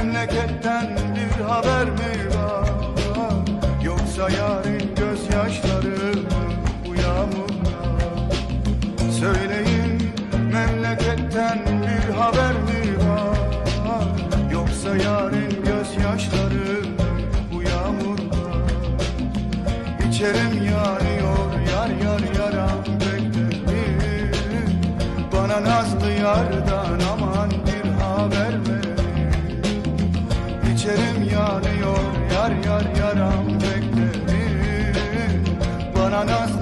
Memleketten bir haber mi var? Yoksa yarın gözyaşları bu yağmurda? Söyleyin memleketten bir haber mi var? Yoksa yarın gözyaşları bu yağmurda? İçerim yanıyor yar yar yaram beklerim Bana nazlı yardan Bana nazlı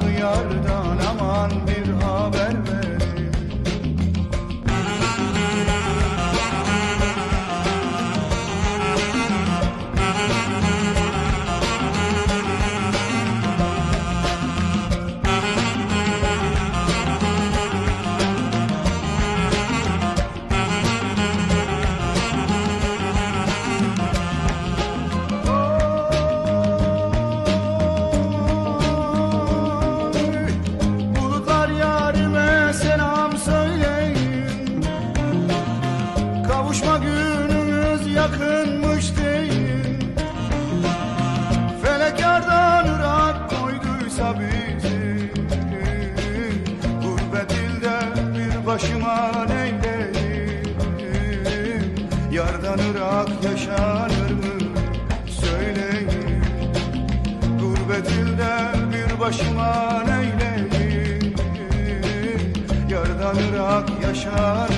yakınmış deyin Felek yardan ırak koyduysa bizi. Gurbet ilde bir başıma neyleyim? Yardan ırak yaşanır mı? Söyleyin. Gurbet ilde bir başıma neyleyim? Yardan ırak yaşanır